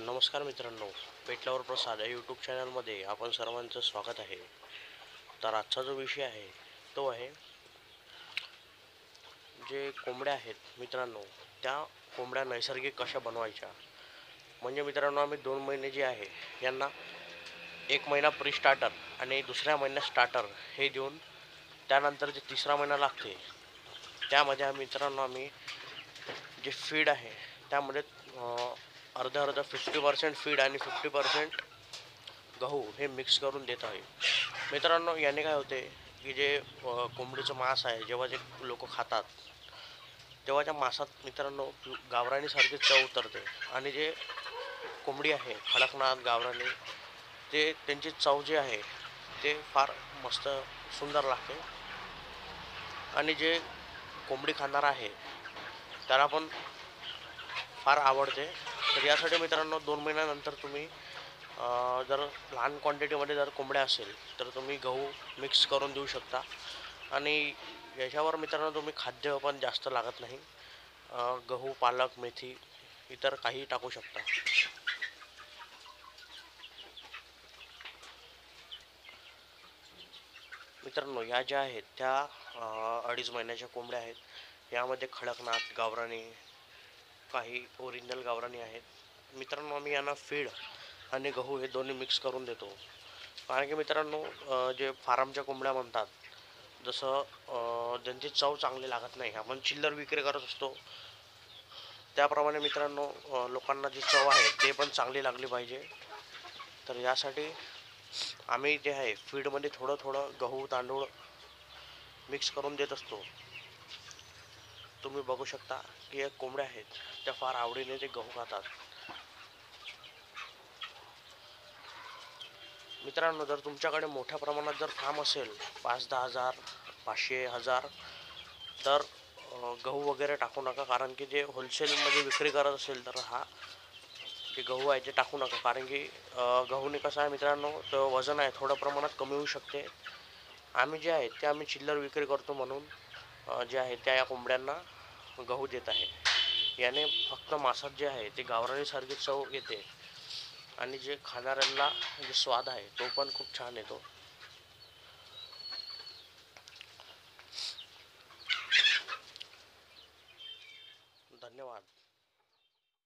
नमस्कार मित्रांनो पेटल्यावर प्रसाद या यूट्यूब चॅनलमध्ये आपण सर्वांचं स्वागत आहे. तर आजचा जो विषय आहे तो आहे जे कोंबड्या आहेत मित्रांनो त्या कोंबड्या नैसर्गिक कशा बनवायच्या? म्हणजे मित्रांनो आम्ही दोन महिने जे आहे यांना एक महिना प्री स्टार्टर आणि दुसऱ्या महिन्यात स्टार्टर हे देऊन त्यानंतर जे तिसरा महिना लागते त्यामध्ये मित्रांनो आम्ही जे फीड आहे त्यामध्ये अर्धा अर्धा फिफ्टी पर्सेंट फीड आणि फिफ्टी पर्सेंट गहू हे मिक्स करून देत आहे. मित्रांनो याने काय होते की जे कोंबडीचं मांस आहे जेव्हा जे लोक खातात तेव्हा त्या मांसात मित्रांनो गावरानीसारखी चव उतरते. आणि जे कोंबडी आहे खडकनाथ गावरानी ते त्यांची चव जी आहे ते फार मस्त सुंदर लागते. आणि जे कोंबडी खाणार आहे त्याला पण फार आवडते. तर यासाठी मित्रांनो दोन महिन्यानंतर तुम्ही जर लहान क्वांटिटीमध्ये जर कोंबड्या असेल तर तुम्ही गहू मिक्स करून देऊ शकता. आणि याच्यावर मित्रांनो तुम्ही खाद्य पण जास्त लागत नाही. गहू पालक मेथी इतर काही टाकू शकता. मित्रांनो या ज्या आहेत त्या अडीच महिन्याच्या कोंबड्या आहेत. यामध्ये खडकनाथ गावराणी काही ओरिजिनल गावरानी आहेत. मित्रांनो आम्ही यांना फीड आणि गहू हे दोन्ही मिक्स करून देतो. कारण की मित्रांनो जे फार्मच्या कोंबड्या म्हणतात जसं ज्यांची त्यांची चव चांगली लागत नाही आपण चिल्लर विक्री करत असतो. त्याप्रमाणे मित्रांनो लोकांना जी चव आहे ते पण चांगली लागली पाहिजे. तर यासाठी आम्ही जे आहे फीडमध्ये थोडं थोडं गहू तांदूळ मिक्स करून देत असतो. तुम्ही बघू शकता की एक कोंबड्या आहेत त्या फार आवडीने ते गहू खातात. मित्रांनो जर तुमच्याकडे मोठ्या प्रमाणात जर फार्म असेल पाच दहा हजार पाचशे हजार तर गहू वगैरे टाकू नका कारण की जे होलसेलमध्ये विक्री करत असेल तर हा जे गहू आहे ते टाकू नका. कारण की गहूने कसं आहे मित्रांनो तर वजन आहे थोड्या प्रमाणात कमी होऊ शकते. आम्ही जे आहे ते आम्ही चिल्लर विक्री करतो म्हणून. जे आहे त्या या कोंबड्यांना गहू देत आहे. याने फक्त मासात जे आहे ते गावरानीसारखी चव येते. आणि जे खाणाऱ्यांना जे स्वाद आहे तो पण खूप छान येतो. धन्यवाद.